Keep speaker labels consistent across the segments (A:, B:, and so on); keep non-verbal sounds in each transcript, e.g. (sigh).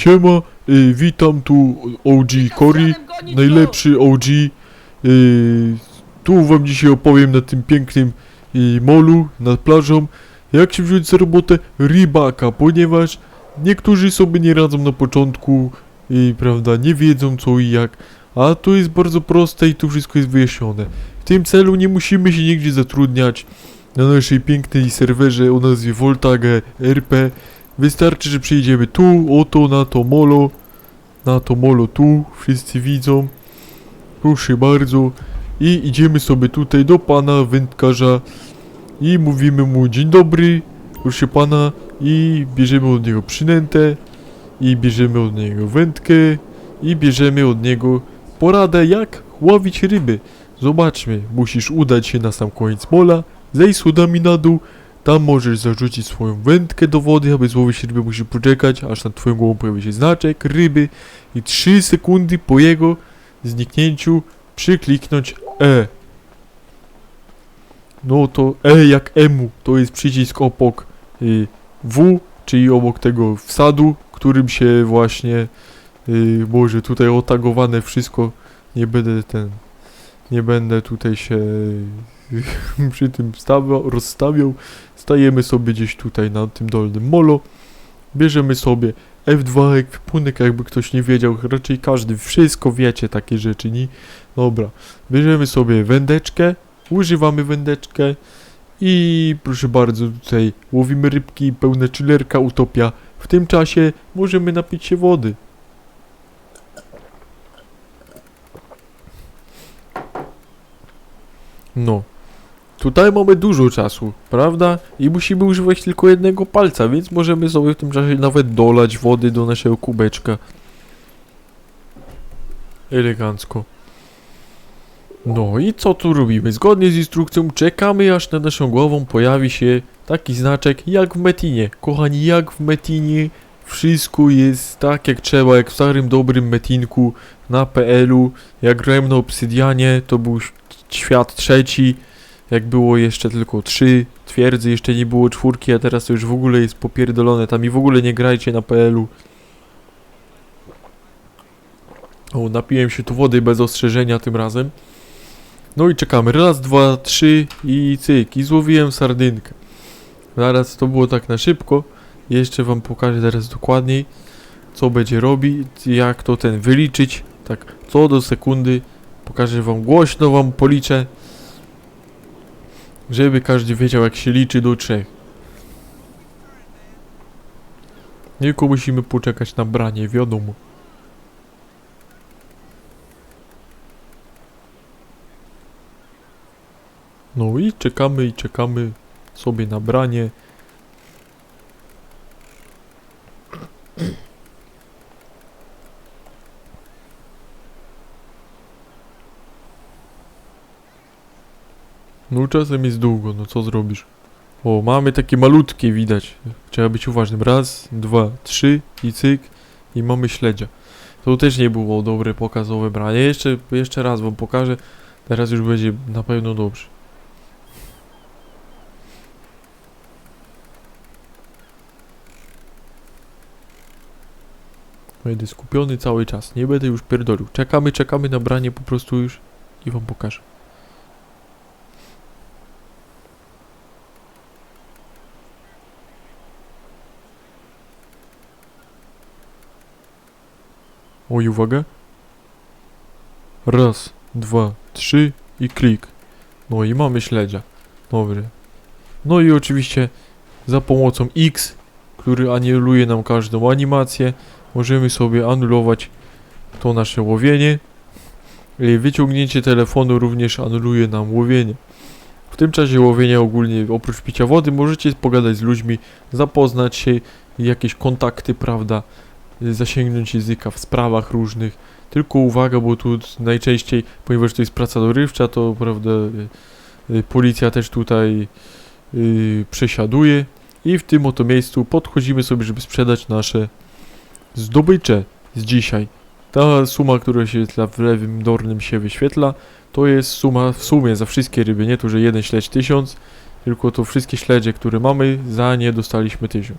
A: Siema, y, witam tu OG Cory, najlepszy OG. Y, tu wam dzisiaj opowiem na tym pięknym y, molu, nad plażą, jak się wziąć za robotę rybaka, ponieważ niektórzy sobie nie radzą na początku, i prawda, nie wiedzą co i jak, a to jest bardzo proste i tu wszystko jest wyjaśnione. W tym celu nie musimy się nigdzie zatrudniać na naszej pięknej serwerze o nazwie Voltage RP. Wystarczy, że przyjdziemy tu, oto, na to molo, na to molo tu, wszyscy widzą. Proszę bardzo. I idziemy sobie tutaj do pana wędkarza i mówimy mu dzień dobry, proszę pana i bierzemy od niego przynętę i bierzemy od niego wędkę i bierzemy od niego poradę jak łowić ryby. Zobaczmy, musisz udać się na sam koniec mola, zejść schodami na dół, tam możesz zarzucić swoją wędkę do wody, aby złowić rybę musisz poczekać, aż nad twoją głową pojawi się znaczek ryby i 3 sekundy po jego zniknięciu przykliknąć E. No to E jak emu, to jest przycisk obok y, W, czyli obok tego wsadu, którym się właśnie y, może tutaj otagowane wszystko, nie będę ten, nie będę tutaj się (laughs) przy tym stawiał, rozstawiał, stajemy sobie gdzieś tutaj na tym dolnym molo, bierzemy sobie F2 ekwipunek, jakby ktoś nie wiedział, raczej każdy, wszystko wiecie, takie rzeczy, nie? Dobra, bierzemy sobie wędeczkę, używamy wędeczkę i proszę bardzo, tutaj łowimy rybki, pełne chillerka, utopia. W tym czasie możemy napić się wody. No. Tutaj mamy dużo czasu, prawda? I musimy używać tylko jednego palca, więc możemy sobie w tym czasie nawet dolać wody do naszego kubeczka. Elegancko. No i co tu robimy? Zgodnie z instrukcją czekamy aż nad naszą głową pojawi się taki znaczek jak w Metinie. Kochani, jak w Metinie wszystko jest tak jak trzeba, jak w starym dobrym Metinku na PL-u. Jak grałem na Obsydianie, to był świat trzeci. Jak było jeszcze tylko trzy twierdzy, jeszcze nie było czwórki, a teraz to już w ogóle jest popierdolone. Tam i w ogóle nie grajcie na PL-u. O, napiłem się tu wody bez ostrzeżenia tym razem. No i czekamy. Raz, dwa, trzy i cyk. I złowiłem sardynkę. Zaraz to było tak na szybko. Jeszcze wam pokażę teraz dokładniej, co będzie robić, jak to ten wyliczyć. Tak, co do sekundy. Pokażę wam głośno, wam policzę. Żeby każdy wiedział, jak się liczy do trzech. Tylko musimy poczekać na branie, wiadomo. No i czekamy i czekamy sobie na branie. No czasem jest długo, no co zrobisz? O, mamy takie malutkie widać. Trzeba być uważnym. Raz, dwa, trzy i cyk. I mamy śledzia. To też nie było dobre pokazowe branie. Jeszcze, jeszcze raz wam pokażę. Teraz już będzie na pewno dobrze. Będę skupiony cały czas, nie będę już pierdolił. Czekamy, czekamy na branie po prostu już i wam pokażę. Oj, uwaga. Raz, dwa, trzy i klik. No i mamy śledzia. Dobry. No i oczywiście za pomocą X, który anuluje nam każdą animację, możemy sobie anulować to nasze łowienie. I Wyciągnięcie telefonu również anuluje nam łowienie. W tym czasie łowienia ogólnie oprócz picia wody możecie pogadać z ludźmi, zapoznać się, jakieś kontakty, prawda, zasięgnąć języka w sprawach różnych. Tylko uwaga, bo tu najczęściej, ponieważ to jest praca dorywcza, to prawda, y, y, policja też tutaj y, przesiaduje i w tym oto miejscu podchodzimy sobie, żeby sprzedać nasze zdobycze z dzisiaj. Ta suma, która się w lewym dolnym się wyświetla, to jest suma w sumie za wszystkie ryby, nie to, że jeden śledź 1000, tylko to wszystkie śledzie, które mamy, za nie dostaliśmy 1000.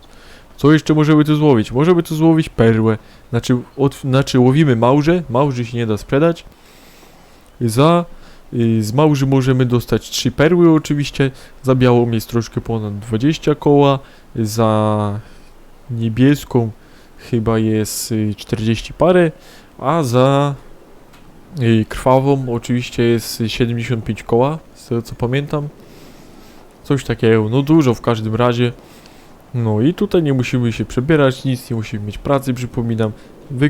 A: Co jeszcze możemy tu złowić? Możemy tu złowić perłę. Znaczy, od, znaczy łowimy małże, małży się nie da sprzedać. Za y, z małży możemy dostać 3 perły oczywiście. Za białą jest troszkę ponad 20 koła. Za niebieską chyba jest y, 40 parę. A za y, krwawą oczywiście jest 75 koła, z tego co pamiętam. Coś takiego, no dużo w każdym razie. No i tutaj nie musimy się przebierać, nic, nie musimy mieć pracy, przypominam. W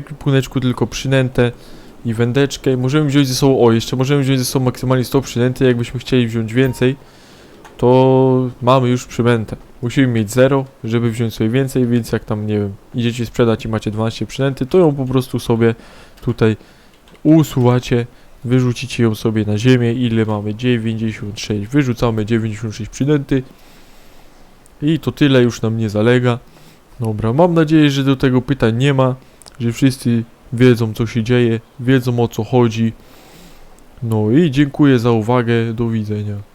A: tylko przynętę i wędeczkę. Możemy wziąć ze sobą, o jeszcze możemy wziąć ze sobą maksymalnie 100 przynęty, jakbyśmy chcieli wziąć więcej, to mamy już przynętę. Musimy mieć 0, żeby wziąć sobie więcej, więc jak tam, nie wiem, idziecie sprzedać i macie 12 przynęty, to ją po prostu sobie tutaj usuwacie, wyrzucicie ją sobie na ziemię, ile mamy? 96, wyrzucamy 96 przynęty i to tyle już nam nie zalega. Dobra, mam nadzieję, że do tego pytań nie ma, że wszyscy wiedzą co się dzieje, wiedzą o co chodzi. No i dziękuję za uwagę, do widzenia.